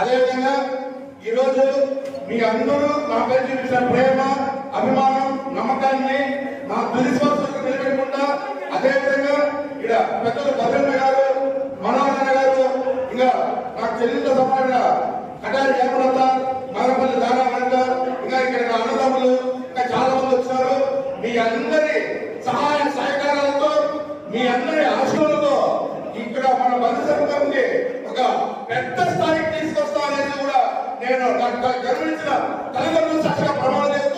అదేవిధంగా ఈరోజు మీ అందరూ నా పై చూపించిన ప్రేమ అభిమానం చట్టాన్ని మా నా దురిశ్వాసాలకు నిలబెట్టకుండా అదే విధంగా ఇక్కడ పెద్దలు భద్రన్న గారు మనోహరన్న గారు ఇంకా నాకు చెల్లెళ్ళ సమానంగా కటారి జయప్రత నాగపల్లి దారామణిత ఇంకా ఇక్కడ నా అన్నదమ్ములు ఇంకా చాలా మంది వచ్చారు మీ అందరి సహాయ సహకారాలతో మీ అందరి ఆశలతో ఇక్కడ మన బంధుసంఘంకి ఒక పెద్ద స్థాయికి తీసుకొస్తా అనేది కూడా నేను నాకు గర్వించిన తల్లిదండ్రులు చక్కగా ప్రమాణం చేస్తూ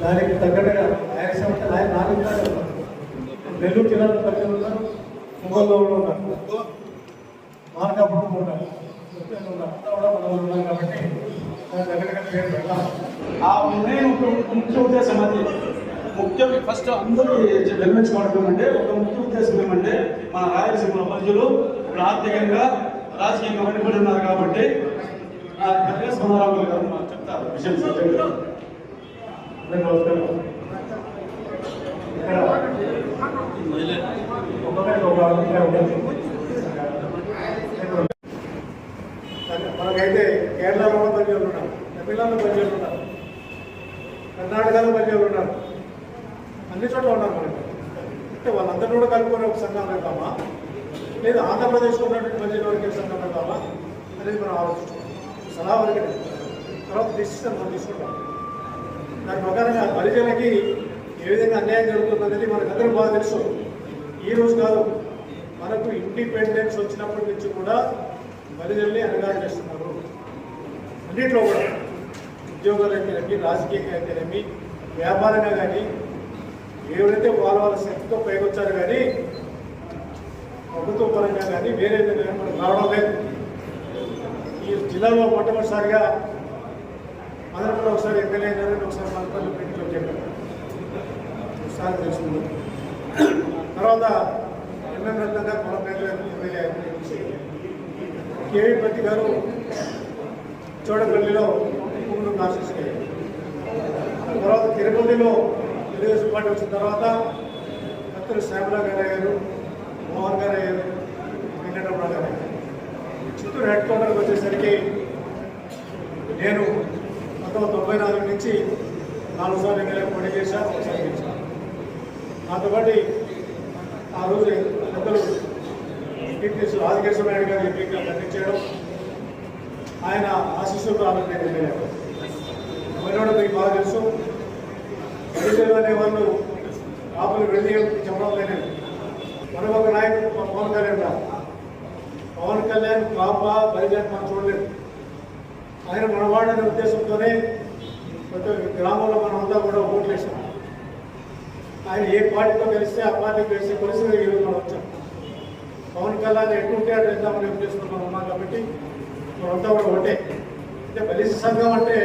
దానికి తగ్గట్టుగా యాక్షన్ ఆయన నాలుగు నెల్లూరు జిల్లాలో ప్రజలు ఉన్నారు. ఉన్నారు. మార్కాపురం ఉన్నారు. కూడా కాబట్టి తగ్గట్టుగా ఆ మెయిన్ ముఖ్య ఉద్దేశం అది. ముఖ్య ఫస్ట్ అందరూ నిర్మించుకోవడం అంటే ఒక ముఖ్య ఉద్దేశం ఏమంటే మన రాయలసీమ ప్రజలు ఇప్పుడు ఆర్థికంగా రాజకీయంగా వెనుకబడి ఉన్నారు కాబట్టి ఆ గారు మాకు చెప్తారు. విషయం మనకైతే కేరళలో కూడా ప్రజలు ఉన్నారు తమిళనాడులో ప్రజలు ఉన్నారు కర్ణాటకలో ప్రజలు ఉన్నారు అన్ని చోట్ల ఉన్నారు మనకి. అంటే వాళ్ళందరూ కూడా కలుపుకొని ఒక సంఘం పెడతామా లేదా ఆంధ్రప్రదేశ్లో ఉన్నటువంటి ప్రజల వరకు సంఘం అనేది మనం ఆలోచించుకోవాలి. సలహా వరకు తర్వాత డిసిషన్ మనం తీసుకుంటాం. దాని ప్రకారంగా పరిజనకి ఏ విధంగా అన్యాయం జరుగుతుందనేది మనకు అందరూ బాగా తెలుసు. ఈ రోజు కాదు మనకు ఇండిపెండెన్స్ వచ్చినప్పటి నుంచి కూడా పరిజల్ని అనగారు చేస్తున్నారు. అన్నింటిలో కూడా ఉద్యోగాలు అయితేనేమి రాజకీయంగా అయితేనేమి వ్యాపారంగా కానీ ఎవరైతే వాళ్ళ వాళ్ళ శక్తితో పైకొచ్చారు కానీ ప్రభుత్వ పరంగా కానీ వేరే విధంగా మనకు రావడం లేదు. ఈ జిల్లాలో మొట్టమొదటిసారిగా మొదట్లో ఒకసారి ఎమ్మెల్యే అయినారని ఒకసారి మనపల్లి మీటింగ్లో చెప్పారు ఒకసారి తెలుసుకుంది. తర్వాత ఎంఎం రత్న గారు మన పేరు ఎమ్మెల్యే కేవీ ప్రతి గారు చోడపల్లిలో ముందు ఆశీస్ తర్వాత తిరుపతిలో తెలుగుదేశం పార్టీ వచ్చిన తర్వాత భక్తులు శ్యామలా గారు మోహన్ గారు అయ్యారు వెంకటరమణ గారు అయ్యారు చిత్తూరు హెడ్ క్వార్టర్కి వచ్చేసరికి నేను పంతొమ్మిది తొంభై నాలుగు నుంచి నాలుగు సార్లు ఎమ్మెల్యే పోటీ చేశాను ఒకసారి గెలిచాను నాతో ఆ రోజు పెద్దలు టీపీఎస్ రాజకేశ్వర నాయుడు గారు ఎంపీగా ఖండించడం ఆయన ఆశీస్సులతో ఆమె నేను ఎమ్మెల్యే పోయినోడు మీకు బాగా తెలుసు వైద్యులు అనే వాళ్ళు కాపులు వెళ్ళి చెప్పడం లేదు. మనం ఒక నాయకుడు మా పవన్ కళ్యాణ్ గారు పవన్ కళ్యాణ్ కాప బలిజాన్ మనం చూడలేదు. ఆయన మనవాడనే ఉద్దేశంతోనే ప్రతి గ్రామంలో మనమంతా కూడా ఓట్లు వేసాం. ఆయన ఏ పార్టీతో కలిస్తే ఆ పార్టీకి వేసే పరిస్థితి ఈరోజు మనం వచ్చాం. పవన్ కళ్యాణ్ ఎటువంటి అటు వెళ్దామనే ఉద్దేశంతో మనం ఉన్నాం కాబట్టి మనంతా కూడా ఒకటే అంటే బలిస సంఘం అంటే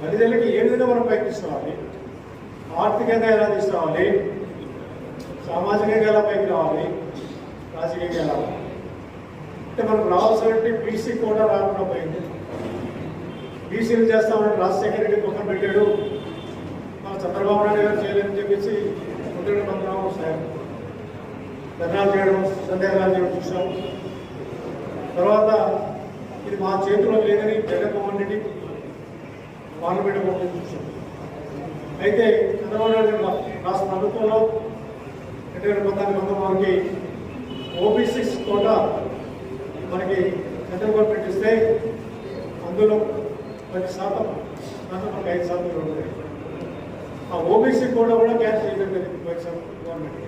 బలిజలకి ఏ విధంగా మనం ప్రయత్నిస్తామని ఆర్థికంగా ఎలా తీసుకురావాలి సామాజికంగా ఎలా పైకి రావాలి? రాజకీయంగా ఎలా? అంటే మనకు రావాల్సినటువంటి బీసీ కూడా రాకుండా పోయింది. బీసీలు చేస్తామని రాజశేఖర రెడ్డి పక్కన పెట్టాడు. మన చంద్రబాబు నాయుడు గారు చేయలేదని చెప్పేసి ముద్రగడ మంత్రం సాయం. ధర్నాలు చేయడం సందేహాలు చేయడం చూసాం. తర్వాత ఇది మా చేతిలో లేదని జగన్మోహన్ రెడ్డి పార్లమెంట్ పంపిణీ చూసాం. అయితే చంద్రబాబు నాయుడు రాష్ట్ర ప్రభుత్వంలో రెండు వేల పద్నాలుగు వందల వరకు ఓబీసీస్ కూడా మనకి సెంట్రల్ గవర్నమెంట్ ఇస్తే అందులో పది శాతం దాంట్లో మనకి ఐదు శాతం ఉంటుంది ఆ ఓబీసీ కూడా కూడా క్యాన్సిల్ చేయడం జరిగింది వైఎస్ఆర్ గవర్నమెంట్